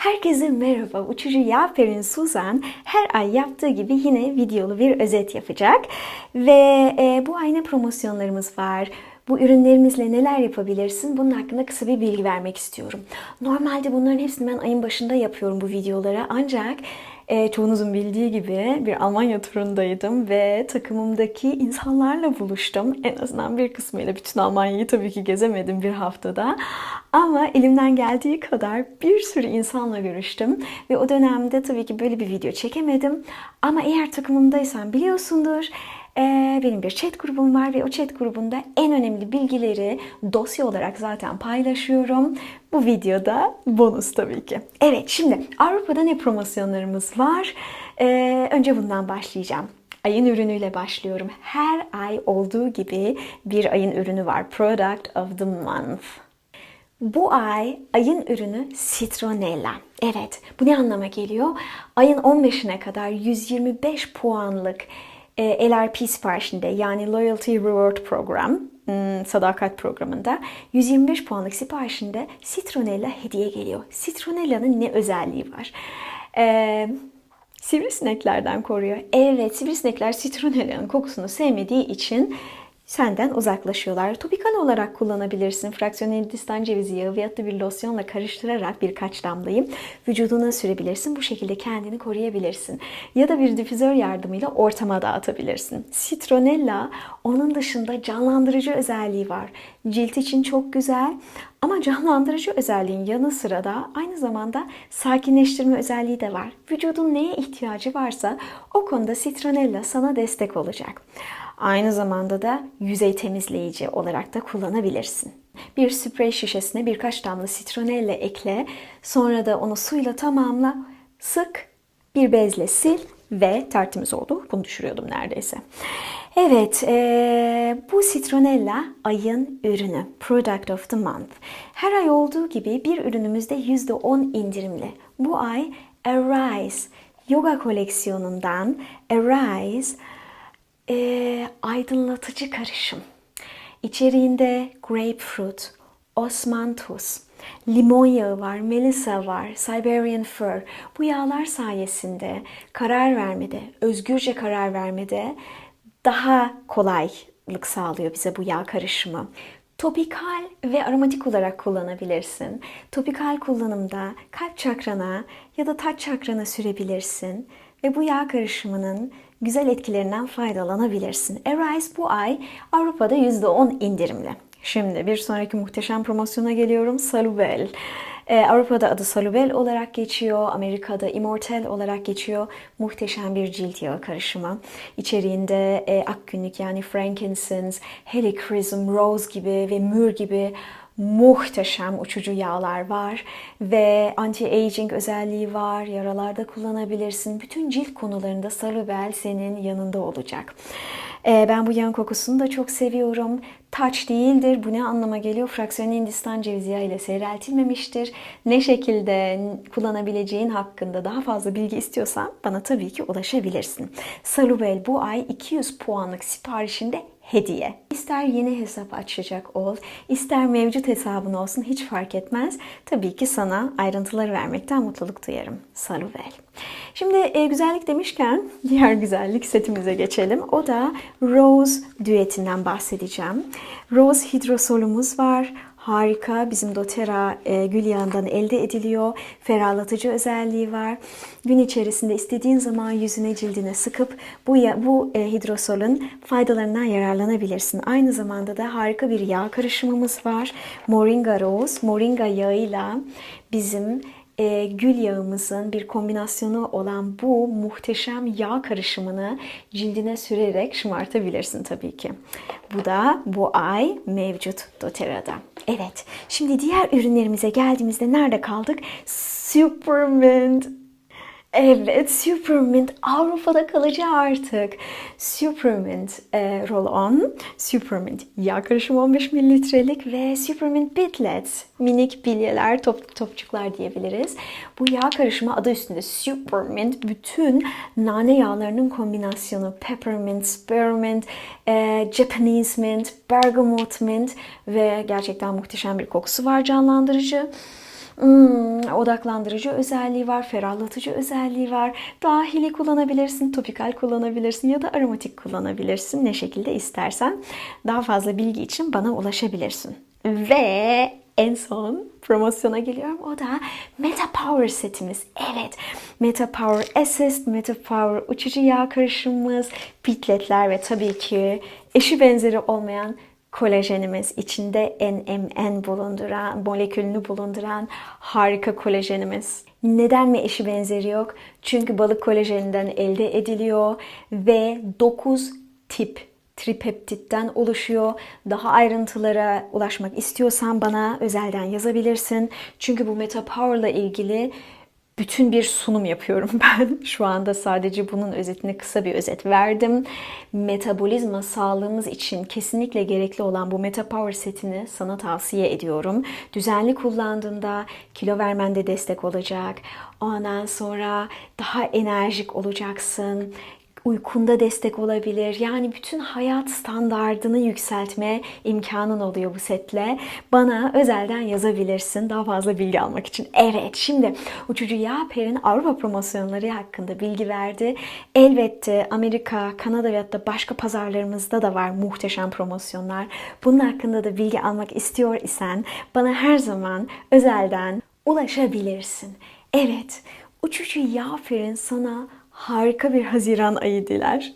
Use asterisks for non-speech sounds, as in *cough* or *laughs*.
Herkese merhaba. Uçucu Yaper'in Suzan her ay yaptığı gibi yine videolu bir özet yapacak. Ve e, bu ay ne promosyonlarımız var? Bu ürünlerimizle neler yapabilirsin? Bunun hakkında kısa bir bilgi vermek istiyorum. Normalde bunların hepsini ben ayın başında yapıyorum bu videolara. Ancak e, çoğunuzun bildiği gibi bir Almanya turundaydım ve takımımdaki insanlarla buluştum. En azından bir kısmıyla bütün Almanya'yı tabii ki gezemedim bir haftada. Ama elimden geldiği kadar bir sürü insanla görüştüm. Ve o dönemde tabii ki böyle bir video çekemedim. Ama eğer takımımdaysan biliyorsundur. Ee, benim bir chat grubum var ve o chat grubunda en önemli bilgileri dosya olarak zaten paylaşıyorum. Bu videoda bonus tabii ki. Evet şimdi Avrupa'da ne promosyonlarımız var? Ee, önce bundan başlayacağım. Ayın ürünüyle başlıyorum. Her ay olduğu gibi bir ayın ürünü var. Product of the Month. Bu ay ayın ürünü Citronella. Evet, bu ne anlama geliyor? Ayın 15'ine kadar 125 puanlık LRP siparişinde yani Loyalty Reward Program, hmm, sadakat programında 125 puanlık siparişinde Citronella hediye geliyor. Citronella'nın ne özelliği var? Ee, sivrisineklerden koruyor. Evet, sivrisinekler Citronella'nın kokusunu sevmediği için senden uzaklaşıyorlar. Topikal olarak kullanabilirsin. Fraksiyon Hindistan cevizi yağı ve bir losyonla karıştırarak birkaç damlayı vücuduna sürebilirsin. Bu şekilde kendini koruyabilirsin. Ya da bir difüzör yardımıyla ortama dağıtabilirsin. Citronella onun dışında canlandırıcı özelliği var. Cilt için çok güzel ama canlandırıcı özelliğin yanı sıra da aynı zamanda sakinleştirme özelliği de var. Vücudun neye ihtiyacı varsa o konuda Citronella sana destek olacak. Aynı zamanda da yüzey temizleyici olarak da kullanabilirsin. Bir sprey şişesine birkaç damla sitronella ekle. Sonra da onu suyla tamamla. Sık, bir bezle sil ve tertemiz oldu. Bunu düşürüyordum neredeyse. Evet, e, bu Citronella ayın ürünü. Product of the Month. Her ay olduğu gibi bir ürünümüzde %10 indirimli. Bu ay Arise yoga koleksiyonundan Arise e, aydınlatıcı karışım. İçeriğinde grapefruit, osmanthus, limon yağı var, melisa var, Siberian fir. Bu yağlar sayesinde karar vermede, özgürce karar vermede daha kolaylık sağlıyor bize bu yağ karışımı. Topikal ve aromatik olarak kullanabilirsin. Topikal kullanımda kalp çakrana ya da taç çakrana sürebilirsin ve bu yağ karışımının güzel etkilerinden faydalanabilirsin. Arise bu ay Avrupa'da %10 indirimli. Şimdi bir sonraki muhteşem promosyona geliyorum. Salubel. Ee, Avrupa'da adı Salubel olarak geçiyor. Amerika'da Immortal olarak geçiyor. Muhteşem bir cilt yağı karışımı. İçeriğinde e, akgünlük yani frankincense, helichrysum, rose gibi ve mür gibi muhteşem uçucu yağlar var ve anti-aging özelliği var. Yaralarda kullanabilirsin. Bütün cilt konularında Salubel senin yanında olacak. Ee, ben bu yağın kokusunu da çok seviyorum. Taç değildir. Bu ne anlama geliyor? Fraksiyon Hindistan cevizi yağı ile seyreltilmemiştir. Ne şekilde kullanabileceğin hakkında daha fazla bilgi istiyorsan bana tabii ki ulaşabilirsin. Salubel bu ay 200 puanlık siparişinde hediye. İster yeni hesap açacak ol, ister mevcut hesabın olsun hiç fark etmez. Tabii ki sana ayrıntıları vermekten mutluluk duyarım. Saluvel. Şimdi e, güzellik demişken diğer güzellik setimize geçelim. O da Rose düetinden bahsedeceğim. Rose hidrosolumuz var. Harika. Bizim doTERRA e, gül yağından elde ediliyor. Ferahlatıcı özelliği var. Gün içerisinde istediğin zaman yüzüne cildine sıkıp bu bu e, hidrosolun faydalarından yararlanabilirsin. Aynı zamanda da harika bir yağ karışımımız var. Moringa Rose, moringa yağıyla bizim e, gül yağımızın bir kombinasyonu olan bu muhteşem yağ karışımını cildine sürerek şımartabilirsin tabii ki. Bu da bu ay mevcut doTERRA'da. Evet, şimdi diğer ürünlerimize geldiğimizde nerede kaldık? Supermint Evet, Supermint Avrupa'da kalıcı artık. Supermint e, roll-on, Supermint yağ karışımı 15 mililitrelik ve Supermint Bitlets minik bilyeler, top, topçuklar diyebiliriz. Bu yağ karışımı adı üstünde Supermint bütün nane yağlarının kombinasyonu. Peppermint, spearmint, e, Japanese mint, bergamot mint ve gerçekten muhteşem bir kokusu var canlandırıcı. Hmm, odaklandırıcı özelliği var, ferahlatıcı özelliği var. Dahili kullanabilirsin, topikal kullanabilirsin ya da aromatik kullanabilirsin. Ne şekilde istersen. Daha fazla bilgi için bana ulaşabilirsin. Ve en son promosyona geliyorum. O da Meta Power setimiz. Evet. Meta Power Assist, Meta Power uçucu yağ karışımımız, pitletler ve tabii ki eşi benzeri olmayan kolajenimiz içinde NMN bulunduran, molekülünü bulunduran harika kolajenimiz. Neden mi eşi benzeri yok? Çünkü balık kolajeninden elde ediliyor ve 9 tip tripeptitten oluşuyor. Daha ayrıntılara ulaşmak istiyorsan bana özelden yazabilirsin. Çünkü bu Meta Power'la ilgili bütün bir sunum yapıyorum *laughs* ben. Şu anda sadece bunun özetini kısa bir özet verdim. Metabolizma sağlığımız için kesinlikle gerekli olan bu Meta Power setini sana tavsiye ediyorum. Düzenli kullandığında kilo vermende destek olacak. Ondan sonra daha enerjik olacaksın uykunda destek olabilir. Yani bütün hayat standardını yükseltme imkanın oluyor bu setle. Bana özelden yazabilirsin daha fazla bilgi almak için. Evet şimdi Uçucu Yaper'in Avrupa promosyonları hakkında bilgi verdi. Elbette Amerika, Kanada ve hatta başka pazarlarımızda da var muhteşem promosyonlar. Bunun hakkında da bilgi almak istiyor isen bana her zaman özelden ulaşabilirsin. Evet, Uçucu Yafer'in sana harika bir Haziran ayı diler.